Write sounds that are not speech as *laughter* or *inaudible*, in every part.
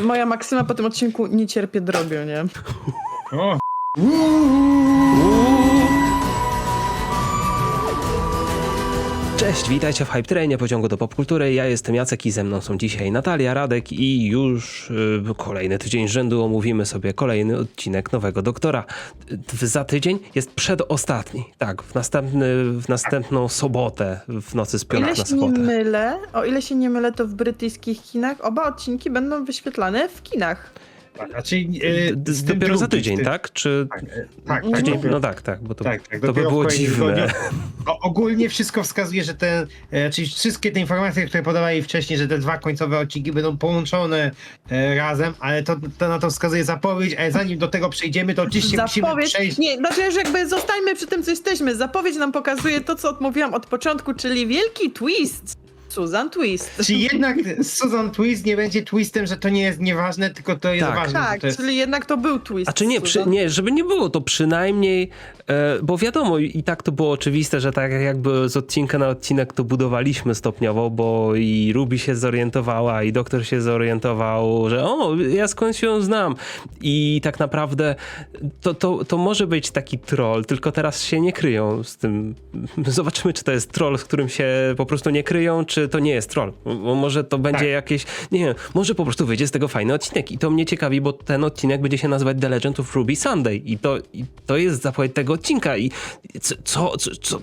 Moja maksyma po tym odcinku nie cierpię drobiu, nie? O, Cześć, witajcie w Hype Trainie pociągu do popkultury. Ja jestem Jacek i ze mną są dzisiaj Natalia, Radek i już y, kolejny tydzień rzędu omówimy sobie kolejny odcinek Nowego Doktora. Za tydzień jest przedostatni, tak, w, następny, w następną sobotę, w nocy z piątku na się nie sobotę. mylę, o ile się nie mylę, to w brytyjskich kinach oba odcinki będą wyświetlane w kinach. Znaczy, e, Dopiero za drugi, tydzień, ty- tak? Czy Tak, e, tak, tak, tydzień? No tak, tak, bo to, tak, tak, to by było dziwne. O, ogólnie wszystko wskazuje, że te, e, czyli wszystkie te informacje, które podawali wcześniej, że te dwa końcowe odcinki będą połączone e, razem, ale to, to na to wskazuje zapowiedź, ale zanim do tego przejdziemy, to oczywiście musimy Zapowiedź, przejść. nie, znaczy, że jakby zostańmy przy tym, co jesteśmy. Zapowiedź nam pokazuje to, co mówiłam od początku, czyli wielki twist. Susan Twist. Czy jednak Susan Twist nie będzie twistem, że to nie jest nieważne, tylko to jest Tak. ważne. Tak, to jest... czyli jednak to był twist. A czy nie, przy, nie, żeby nie było to przynajmniej, bo wiadomo i i tak to było oczywiste, że tak jakby z odcinka na odcinek to budowaliśmy stopniowo, bo i Ruby się zorientowała i doktor się zorientował, że o, ja skądś ją znam i tak naprawdę to, to, to może być taki troll, tylko teraz się nie kryją z tym. *laughs* Zobaczymy, czy to jest troll, z którym się po prostu nie kryją, czy to nie jest troll. Bo może to będzie Tak. jakieś, nie wiem, może po prostu wyjdzie z tego fajny odcinek i to mnie ciekawi, bo ten odcinek będzie się nazywać The Legend of Ruby Sunday i to, i to jest zapowiedź tego odcinka i co, co, co,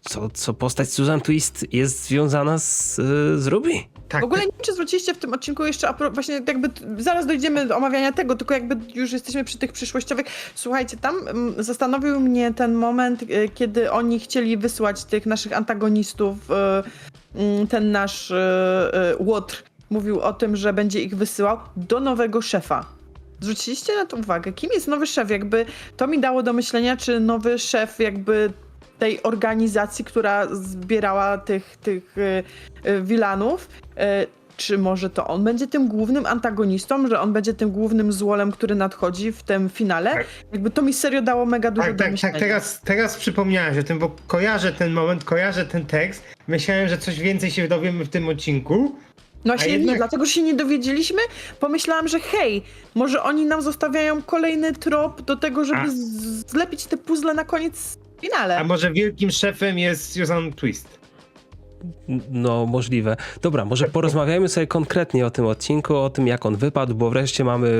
co, co, postać Susan Twist jest związana z, z Ruby? tak, W ogóle nie wiem, czy zwróciliście w tym odcinku jeszcze, a właśnie jakby zaraz dojdziemy do omawiania tego, tylko jakby już jesteśmy przy tych przyszłościowych. Słuchajcie, tam mm, zastanowił mnie ten moment, e, kiedy oni chcieli wysłać tych naszych antagonistów, e, mm, ten nasz e, Łotr mówił o tym, że będzie ich wysyłał do nowego szefa. Zwróciliście na to uwagę, kim jest nowy szef? Jakby to mi dało do myślenia, czy nowy szef jakby tej organizacji, która zbierała tych, tych y, y, wilanów, y, czy może to on będzie tym głównym antagonistą, że on będzie tym głównym złolem, który nadchodzi w tym finale? Tak. Jakby to mi serio dało mega dużo Tak, do tak, myślenia. tak, teraz, teraz przypomniałeś o tym, bo kojarzę ten moment, kojarzę ten tekst. Myślałem, że coś więcej się dowiemy w tym odcinku. No właśnie jednak- nie, dlatego się nie dowiedzieliśmy, pomyślałam, że hej, może oni nam zostawiają kolejny trop do tego, żeby A. zlepić te puzzle na koniec finale. A może wielkim szefem jest Susan Twist? No, możliwe. Dobra, może porozmawiajmy sobie konkretnie o tym odcinku, o tym jak on wypadł, bo wreszcie mamy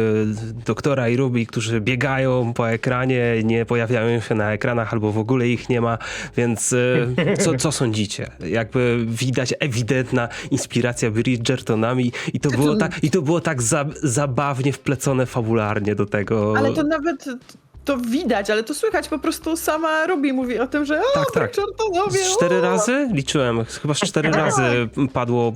doktora i Ruby, którzy biegają po ekranie, nie pojawiają się na ekranach albo w ogóle ich nie ma, więc e, co, co sądzicie? Jakby widać ewidentna inspiracja Bridgertonami i to było tak, i to było tak za, zabawnie wplecone fabularnie do tego. Ale to nawet to widać, ale to słychać po prostu sama Ruby mówi o tym, że o, Tak, tak. Bridgertonowie, Z cztery o! razy? Liczyłem, chyba cztery *laughs* razy padło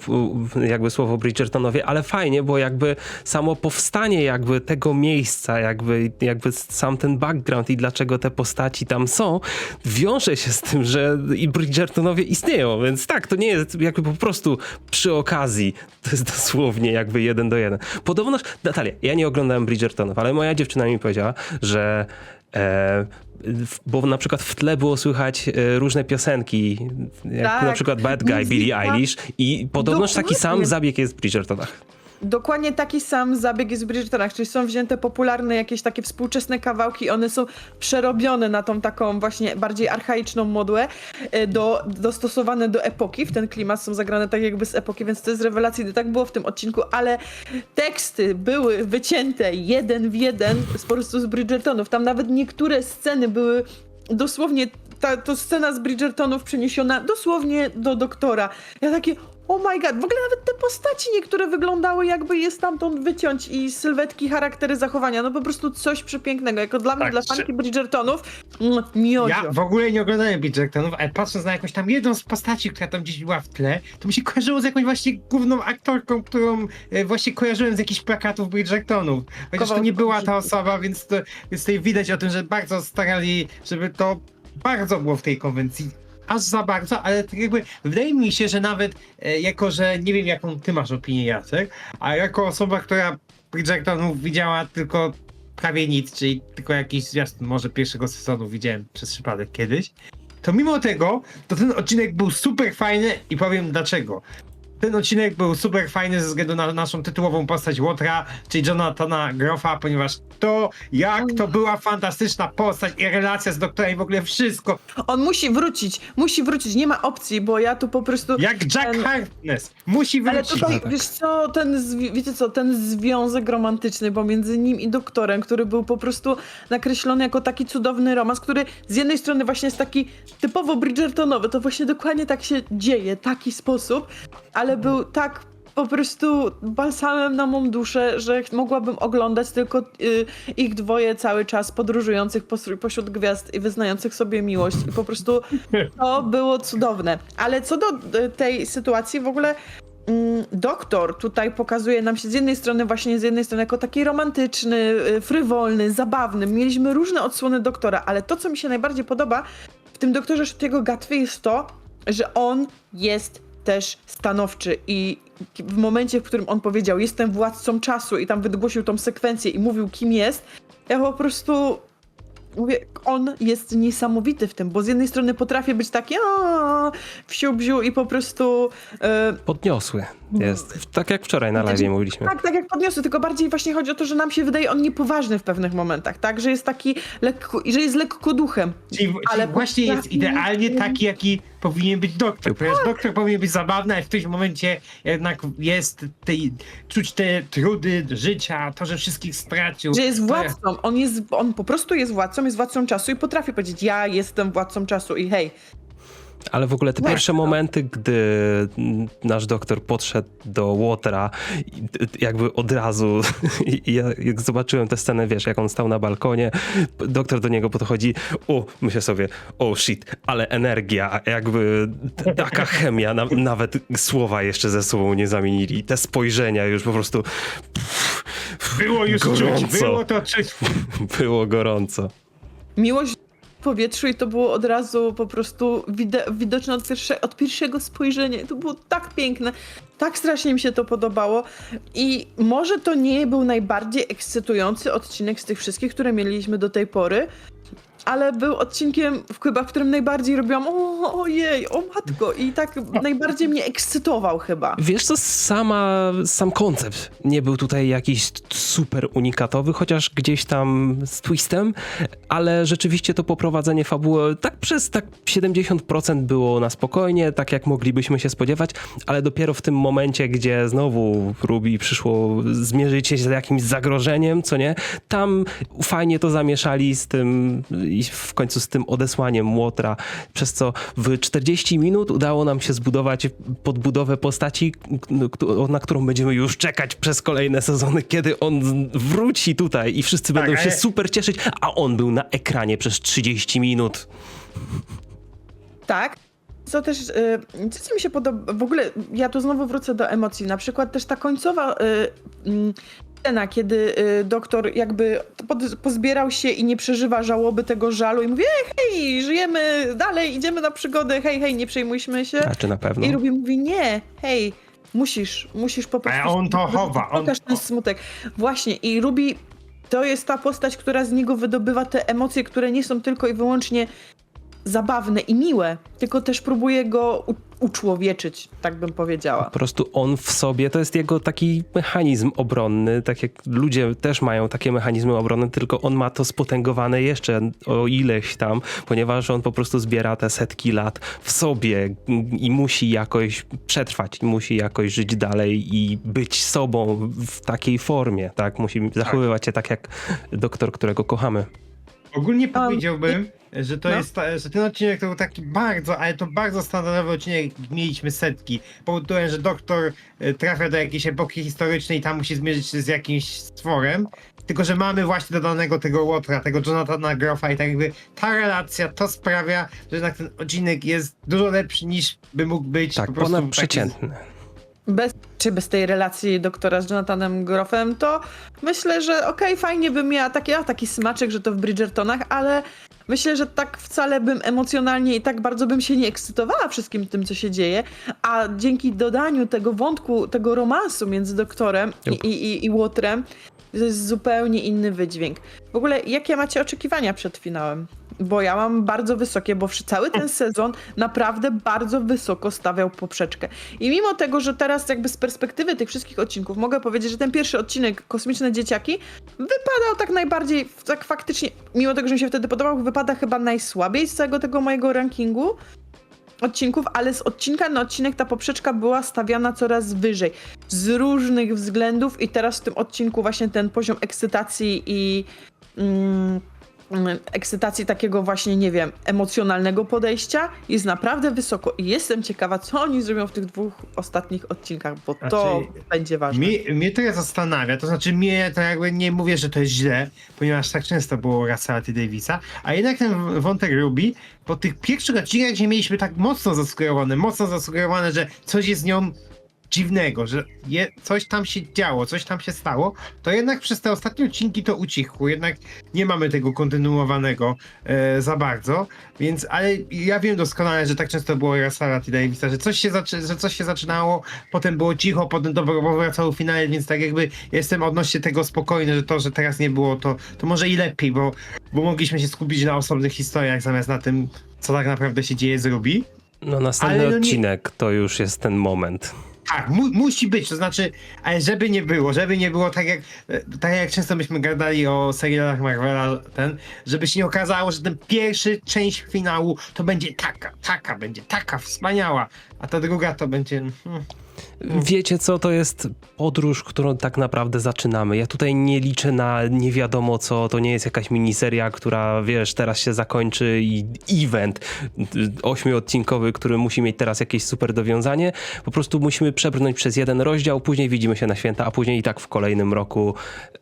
jakby słowo Bridgertonowie, ale fajnie, bo jakby samo powstanie jakby tego miejsca, jakby, jakby sam ten background i dlaczego te postaci tam są, wiąże się z tym, że i Bridgertonowie istnieją, więc tak, to nie jest jakby po prostu przy okazji, to jest dosłownie jakby jeden do jeden. Podobno, Natalia, ja nie oglądałem Bridgertonów, ale moja dziewczyna mi powiedziała, że bo na przykład w tle było słychać e, różne piosenki, jak Tak, na przykład Bad Guy. Billie Eilish i podobnoż taki sam zabieg jest w Bridgertonach. Dokładnie taki sam zabieg jest w Bridgertonach, czyli są wzięte popularne jakieś takie współczesne kawałki, one są przerobione na tą taką właśnie bardziej archaiczną modłę, e, do, dostosowane do epoki, w ten klimat są zagrane tak jakby z epoki, więc to jest rewelacyjne, tak było w tym odcinku, ale teksty były wycięte jeden w jeden z, po prostu z Bridgertonów, tam nawet niektóre sceny były dosłownie, ta to scena z Bridgertonów przeniesiona dosłownie do doktora. Ja takie, oh my god, w ogóle nawet te postaci niektóre wyglądały jakby je stamtąd wyciąć i sylwetki, charaktery, zachowania, no po prostu coś przepięknego. Jako dla mnie, Tak, dla czy- fanki Bridgertonów, mm, miodzio. Ja w ogóle nie oglądałem Bridgertonów, ale patrząc na jakąś tam jedną z postaci, która tam gdzieś była w tle, to mi się kojarzyło z jakąś właśnie główną aktorką, którą e, właśnie kojarzyłem z jakichś plakatów Bridgertonów. Chociaż to nie była ta osoba, więc, to, więc tutaj widać o tym, że bardzo starali, żeby to bardzo było w tej konwencji. Aż za bardzo, ale tak jakby wydaje mi się, że nawet e, jako, że nie wiem jaką ty masz opinię Jacek, a jako osoba, która Bridgertonów widziała tylko prawie nic, czyli tylko jakiś zwiastun może pierwszego sezonu widziałem przez przypadek kiedyś, to mimo tego, to ten odcinek był super fajny i powiem dlaczego. Ten odcinek był super fajny ze względu na naszą tytułową postać Łotra, czyli Jonathana Groffa, ponieważ to, jak to była fantastyczna postać i relacja z doktorem i w ogóle wszystko, On musi wrócić, musi wrócić, nie ma opcji, bo ja tu po prostu... jak Jack Ten- Harkness, musi Ale wrócić. tutaj, tak. wiesz co, ten, wiecie co, ten związek romantyczny pomiędzy nim i doktorem, który był po prostu nakreślony jako taki cudowny romans, który z jednej strony właśnie jest taki typowo Bridgertonowy, to właśnie dokładnie tak się dzieje, taki sposób, ale był tak po prostu balsamem na mą duszę, że mogłabym oglądać tylko y, ich dwoje cały czas podróżujących pośród gwiazd i wyznających sobie miłość i po prostu to było cudowne. Ale co do y, tej sytuacji w ogóle mm, doktor tutaj pokazuje nam się z jednej strony właśnie z jednej strony jako taki romantyczny, y, frywolny, zabawny. Mieliśmy różne odsłony doktora, ale to co mi się najbardziej podoba w tym doktorze Szutiego Gatwy jest to, że on jest też stanowczy i w momencie, w którym on powiedział jestem władcą czasu i tam wygłosił tą sekwencję i mówił kim jest, ja po prostu mówię, on jest niesamowity w tym, bo z jednej strony potrafi być taki a wsiu bziu i po prostu e, Podniosły jest. Tak jak wczoraj na Znaczy, live mówiliśmy. tak, tak jak podniosły, tylko bardziej właśnie chodzi o to, że nam się wydaje on niepoważny w pewnych momentach, tak, że jest taki lekko, i że jest lekko duchem. Czyli, czyli Ale właśnie jest idealnie taki, jaki powinien być doktor. Ponieważ doktor powinien być zabawny, ale w którymś momencie jednak jest tej, czuć te trudy życia, to, że wszystkich stracił. Że jest władcą, on jest, on po prostu jest władcą, jest władcą czasu i potrafi powiedzieć, ja jestem władcą czasu i hej, Ale w ogóle te pierwsze momenty, gdy nasz doktor podszedł do d- jakby od razu, *laughs* ja jak zobaczyłem tę scenę, wiesz, jak on stał na balkonie, doktor do niego podchodzi, o, myślę sobie, o shit, ale energia, jakby taka chemia, na, nawet słowa jeszcze ze sobą nie zamienili, te spojrzenia już po prostu Było już czuć, Gorąco. było to czuć. *laughs* było gorąco. miłość powietrzu i to było od razu po prostu wide- widoczne od, pierwsze, od pierwszego spojrzenia. To było tak piękne, tak strasznie mi się to podobało. I może to nie był najbardziej ekscytujący odcinek z tych wszystkich, które mieliśmy do tej pory, ale był odcinkiem w, chyba, w którym najbardziej robiłam o, ojej, o matko i tak najbardziej mnie ekscytował chyba. Wiesz co, sama, sam koncept nie był tutaj jakiś super unikatowy, chociaż gdzieś tam z twistem, ale rzeczywiście to poprowadzenie fabuły tak przez tak 70% było na spokojnie, tak jak moglibyśmy się spodziewać, ale dopiero w tym momencie, gdzie znowu Ruby przyszło zmierzyć się z jakimś zagrożeniem, co nie, tam fajnie to zamieszali z tym i w końcu z tym odesłaniem Łotra, przez co w 40 minut udało nam się zbudować podbudowę postaci, na którą będziemy już czekać przez kolejne sezony, kiedy on wróci tutaj i wszyscy Tak, będą się super cieszyć, a on był na ekranie przez 30 minut. Tak. Co też, y, co, co mi się podoba, w ogóle ja tu znowu wrócę do emocji, na przykład też ta końcowa y, mm, scena, kiedy y, doktor jakby pozbierał się i nie przeżywa żałoby tego żalu i mówi, "Ej, hej, żyjemy dalej, idziemy na przygodę, hej, hej, nie przejmujmy się. A czy na pewno? I Ruby mówi, nie, hej, musisz, musisz po prostu... on to chowa, on- Pokaż ten smutek. Właśnie i Ruby to jest ta postać, która z niego wydobywa te emocje, które nie są tylko i wyłącznie zabawne i miłe, tylko też próbuje go uczłowieczyć, tak bym powiedziała. Po prostu on w sobie, to jest jego taki mechanizm obronny, tak jak ludzie też mają takie mechanizmy obronne, tylko on ma to spotęgowane jeszcze o ileś tam, ponieważ on po prostu zbiera te setki lat w sobie i musi jakoś przetrwać, musi jakoś żyć dalej i być sobą w takiej formie, tak? Musi zachowywać się tak jak doktor, którego kochamy. Ogólnie Um, powiedziałbym, że to no. jest, ta- że ten odcinek to był taki bardzo, ale to bardzo standardowy odcinek, mieliśmy setki. Powoduje, że doktor e, trafia do jakiejś epoki historycznej i tam musi zmierzyć się z jakimś stworem. Tylko, że mamy właśnie dodanego tego Łotra, tego Jonathana Groffa i tak jakby ta relacja, to sprawia, że jednak ten odcinek jest dużo lepszy niż by mógł być. Tak, po prostu taki- ponadprzeciętny. Bez, czy bez tej relacji doktora z Jonathanem Groffem, to myślę, że okej, fajnie bym miała taki, a, taki smaczek, że to w Bridgertonach, ale myślę, że tak wcale bym emocjonalnie i tak bardzo bym się nie ekscytowała wszystkim tym, co się dzieje, a dzięki dodaniu tego wątku, tego romansu między doktorem i, i, i, i Łotrem, to jest zupełnie inny wydźwięk. W ogóle, jakie macie oczekiwania przed finałem? Bo ja mam bardzo wysokie, bo cały ten sezon naprawdę bardzo wysoko stawiał poprzeczkę. I mimo tego, że teraz jakby z perspektywy tych wszystkich odcinków mogę powiedzieć, że ten pierwszy odcinek Kosmiczne Dzieciaki wypadał tak najbardziej, tak faktycznie, mimo tego, że mi się wtedy podobał, wypada chyba najsłabiej z całego tego mojego rankingu odcinków, ale z odcinka na odcinek ta poprzeczka była stawiana coraz wyżej. Z różnych względów i teraz w tym odcinku właśnie ten poziom ekscytacji i mm, ekscytacji takiego właśnie, nie wiem, emocjonalnego podejścia jest naprawdę wysoko i jestem ciekawa, co oni zrobią w tych dwóch ostatnich odcinkach, bo to Znaczy, będzie ważne. Mnie, mnie to ja zastanawia, to znaczy mnie to jakby nie mówię, że to jest źle, ponieważ tak często było Russella T. Davisa, a jednak ten wątek Ruby, po tych pierwszych odcinkach, gdzie mieliśmy tak mocno zasugerowane, mocno zasugerowane, że coś jest z nią dziwnego, że je, coś tam się działo, coś tam się stało, to jednak przez te ostatnie odcinki to ucichło, jednak nie mamy tego kontynuowanego e, za bardzo, więc, ale ja wiem doskonale, że tak często było Russella T. Davisa, że coś się, zaczy, że coś się zaczynało, potem było cicho, potem to powracało w finale, więc tak jakby jestem odnośnie tego spokojny, że to, że teraz nie było, to, to może i lepiej, bo, bo mogliśmy się skupić na osobnych historiach zamiast na tym, co tak naprawdę się dzieje z Ruby. No następny no nie- odcinek to już jest ten moment. Tak, mu, musi być, to znaczy, ale żeby nie było, żeby nie było tak jak, e, tak jak często myśmy gadali o serialach Marvela, ten, żeby się nie okazało, że ten pierwszy część finału to będzie taka, taka, będzie taka wspaniała, a ta druga to będzie... Hmm, Wiecie co, to jest podróż, którą tak naprawdę zaczynamy. Ja tutaj nie liczę na nie wiadomo co, to nie jest jakaś miniseria, która wiesz, teraz się zakończy i event ośmiodcinkowy, który musi mieć teraz jakieś super dowiązanie. Po prostu musimy przebrnąć przez jeden rozdział, później widzimy się na święta, a później i tak w kolejnym roku,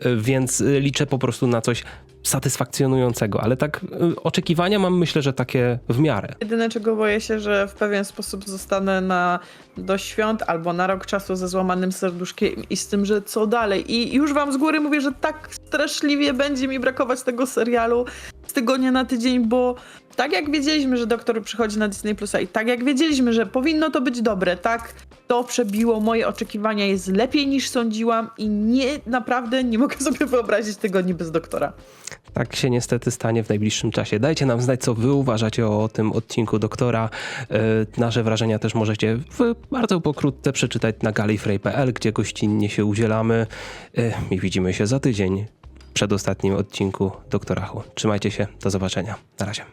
Y, więc y, liczę po prostu na coś satysfakcjonującego, ale tak y, oczekiwania mam myślę, że takie w miarę. Jedyne czego boję się, że w pewien sposób zostanę na do świąt albo na rok czasu ze złamanym serduszkiem i z tym, że co dalej. I już wam z góry mówię, że tak straszliwie będzie mi brakować tego serialu tygodnia na tydzień, bo tak jak wiedzieliśmy, że doktor przychodzi na Disney Plusa i tak jak wiedzieliśmy, że powinno to być dobre, tak to przebiło moje oczekiwania, jest lepiej niż sądziłam i nie, naprawdę nie mogę *laughs* sobie wyobrazić tygodni bez doktora. Tak się niestety stanie w najbliższym czasie. Dajcie nam znać, co wy uważacie o tym odcinku Doktora. E, Nasze wrażenia też możecie bardzo pokrótce przeczytać na galifrey.pl, gdzie gościnnie się udzielamy. E, I widzimy się za tydzień przed ostatnim odcinku Doktora Who. Trzymajcie się, do zobaczenia. Na razie.